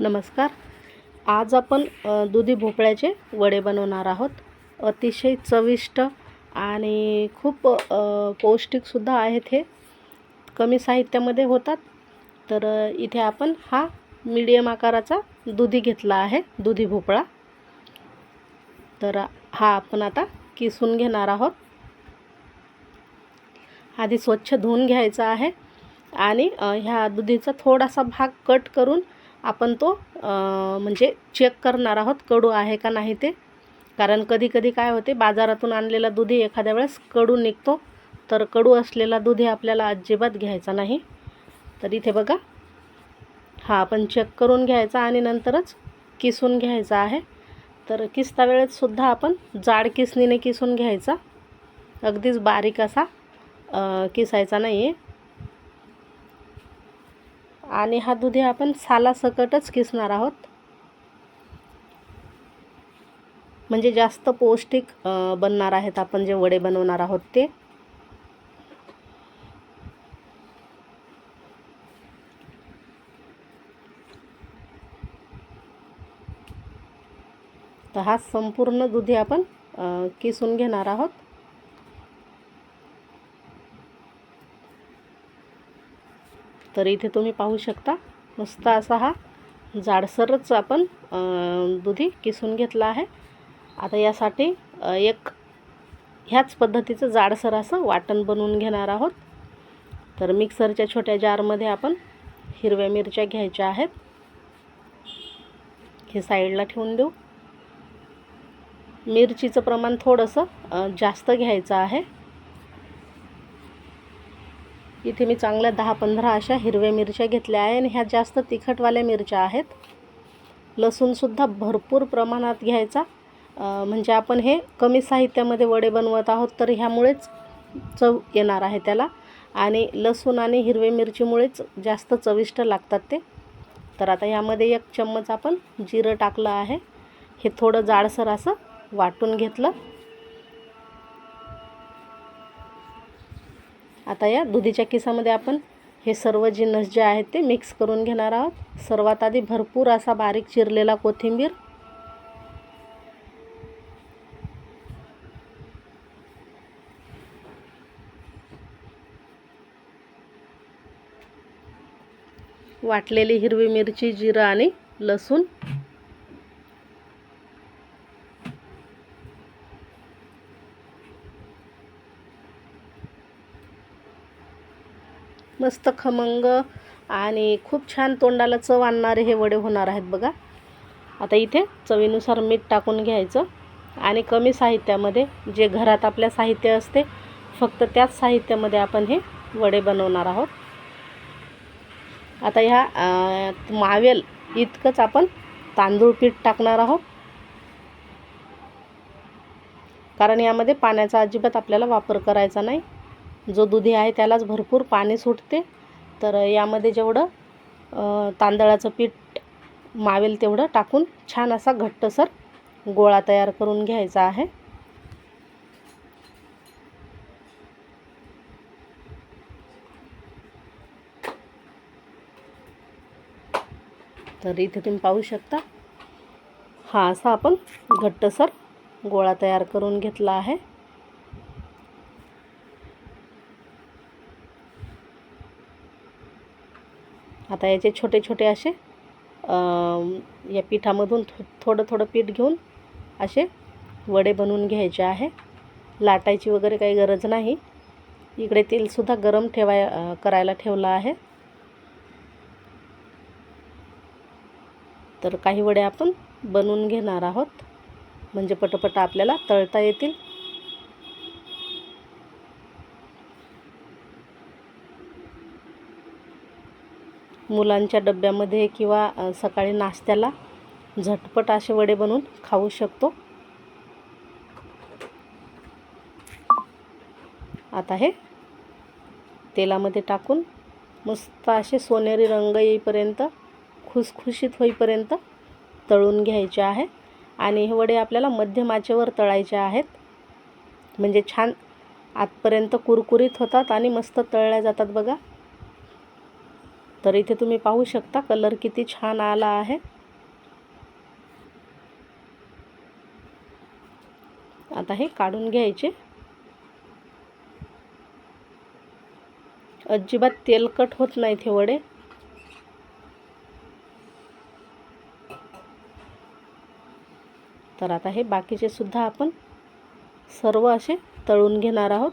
नमस्कार. आज आपण दुधी भोपळ्याचे वडे बनवणार आहोत. अतिशय चविष्ट आणि खूप पौष्टिकसुद्धा आहेत हे. कमी साहित्यामध्ये होतात. तर इथे आपण हा मीडियम आकाराचा दुधी घेतला आहे दुधी भोपळा. तर हा आपण आता किसून घेणार आहोत. आधी स्वच्छ धुवून घ्यायचा आहे आणि ह्या दुधीचा थोडासा भाग कट करून आपण तो म्हणजे चेक करणार आहोत कडू आहे का नाही ते. कारण कधी कधी काय होते बाजारातून आणलेला दुधी एखाद्या वेळेस कडू निघतो तर कडू असलेला दुधी आपल्याला अजिबात घ्यायचा नाही. तर इथे बघा. हा आपण चेक करून घ्यायचा आणि नंतरच किसून घ्यायचा आहे. तर किसता वेळेतसुद्धा आपण जाड किसणीने किसून घ्यायचा. अगदीच बारीक असा किसायचा नाही आहे आणि हा दुधी आपण सालासकटच किसणार आहोत. म्हणजे जास्त पौष्टिक बनणार आहेत आपण जे वडे बनवणार आहोत ते. तर हा संपूर्ण दुधी आपण किसून घेणार आहोत. तर इथे तुम्ही पाहू शकता मस्त असा हा जाडसरच आपण दुधी किसून घेतला आहे. आता यासाठी एक ह्याच पद्धतीचं जाडसर असं वाटण बनवून घेणार आहोत. तर मिक्सरच्या छोट्या जारमध्ये आपण हिरव्या मिरच्या घ्यायच्या आहेत. हे साईडला ठेवून देऊ. मिरचीचं प्रमाण थोडंसं जास्त घ्यायचं आहे. इथे मी चांगल्या दहा पंधरा अशा हिरव्या मिरच्या घेतल्या आहे आणि ह्या जास्त तिखटवाल्या मिरच्या आहेत. लसूणसुद्धा भरपूर प्रमाणात घ्यायचा. म्हणजे आपण हे कमी साहित्यामध्ये वडे बनवत आहोत तर ह्यामुळेच चव येणार आहे त्याला. आणि लसूण आणि हिरवे मिरचीमुळेच जास्त चविष्ट लागतात ते. तर आता यामध्ये एक चम्मच आपण जिरं टाकलं आहे. हे थोडं जाडसर असं वाटून घेतलं. आता या दुधीच्या किसामध्ये आपण हे सर्व जिन्नस जे आहेत ते मिक्स करून घेणार आहोत. सर्वात आधी भरपूर असा बारीक चिरलेला कोथिंबीर. वाटलेली हिरवी मिरची जिरं आणि लसूण. मस्त खमंग आणि खूप छान तोंडाला चव आणणारे हे वडे होणार आहेत बघा. आता इथे चवीनुसार मीठ टाकून घ्यायचं आणि कमी साहित्यामध्ये जे घरात आपल्या साहित्य असते फक्त त्याच साहित्यामध्ये आपण हे वडे बनवणार आहोत. आता ह्या मावेल इतकंच आपण तांदूळ पीठ टाकणार आहोत. कारण यामध्ये पाण्याचा अजिबात आपल्याला वापर करायचा नाही. जो दुधी आहे त्यालाच भरपूर पाणी सुटते. तर यामध्ये जेवढं तांदळाचं पीठ मावेल तेवढं टाकून छान असा घट्टसर गोळा तयार करून घ्यायचा आहे. तर इथे तुम्ही पाहू शकता हा असा आपण घट्टसर गोळा तयार करून घेतला आहे. आता याचे छोटे छोटे असे या पिठामधून थो थोडं थोडं पीठ घेऊन असे वडे बनवून घ्यायचे आहे. लाटायची वगैरे काही गरज नाही. इकडे तेलसुद्धा गरम ठेवाय करायला ठेवलं आहे. तर काही वडे आपण बनवून घेणार आहोत. म्हणजे पटपट आपल्याला तळता येतील. मुलांच्या डब्यामध्ये किंवा सकाळी नाश्त्याला झटपट असे वडे बनवून खाऊ शकतो. आता हे तेलामध्ये टाकून मस्त असे सोनेरी रंग येईपर्यंत खुसखुशीत होईपर्यंत तळून घ्यायचे आहे. आणि हे वडे आपल्याला मध्यम आचेवर तळायचे आहेत. म्हणजे छान आतपर्यंत कुरकुरीत होतात आणि मस्त तळल्या जातात बघा. तर इथे तुम्ही पाहू शकता कलर किती छान आला आहे. आता हे काढून घ्यायचे. अजिबात तेलकट होत नाहीत हे वडे तर आता हे बाकीचे सुद्धा आपण सर्व असे तळून घेणार आहोत.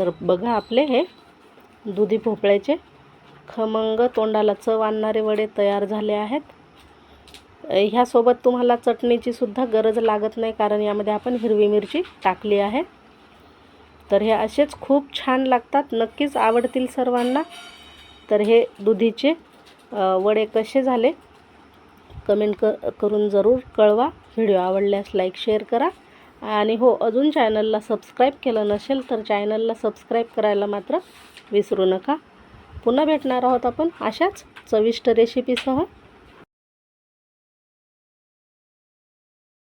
तर बघा आपले हे दुधी भोपळ्याचे. खमंग तोंडाला चव आणणारे वडे तयार झाले आहेत. ह्यासोबत तुम्हाला चटणीची सुद्धा गरज लागत नाही कारण यामध्ये आपण हिरवी मिरची टाकली आहे. तर हे असेच खूप छान लागतात नक्कीच आवडतील सर्वांना. तर हे दुधीचे वडे कसे झाले? कमेंट क करून जरूर कळवा. व्हिडिओ आवडल्यास लाईक शेअर करा. आणि हो अजून चॅनलला सबस्क्राईब केलं नसेल तर चॅनलला सबस्क्राईब करायला मात्र विसरू नका. पुन्हा भेटणार आहोत आपण अशाच चविष्ट रेसिपीसह